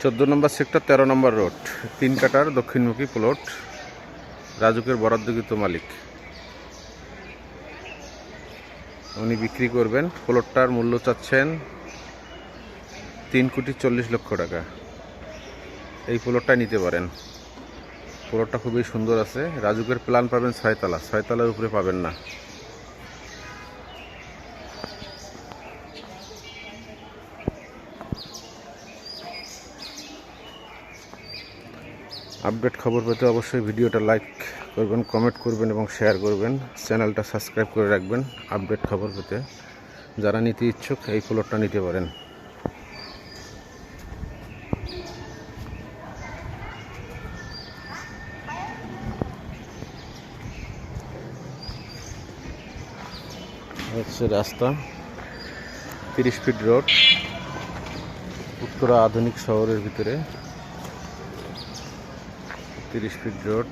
চোদ্দ নম্বর সেক্টর তেরো নম্বর রোড তিন কাটার দক্ষিণমুখী প্লট রাজুকের বরাদ্দকৃত মালিক। উনি বিক্রি করবেন প্লটটার মূল্য চাচ্ছেন তিন কোটি চল্লিশ লক্ষ টাকা। এই প্লটটা নিতে পারেন। প্লটটা খুবই সুন্দর আছে। রাজুকের প্ল্যান পাবেন ছয়তলা। ছয়তলার উপরে পাবেন না। আপডেট খবর পেতে অবশ্যই ভিডিওটা লাইক করবেন কমেন্ট করবেন এবং শেয়ার করবেন। চ্যানেলটা সাবস্ক্রাইব করে রাখবেন আপডেট খবর পেতে। যারা নিতে ইচ্ছুক, এই প্লটটা নিতে পারেন। হচ্ছে রাস্তা তিরিশ ফিট রোড উত্তরা আধুনিক শহরের ভিতরে তিরিশ ফিট রোড।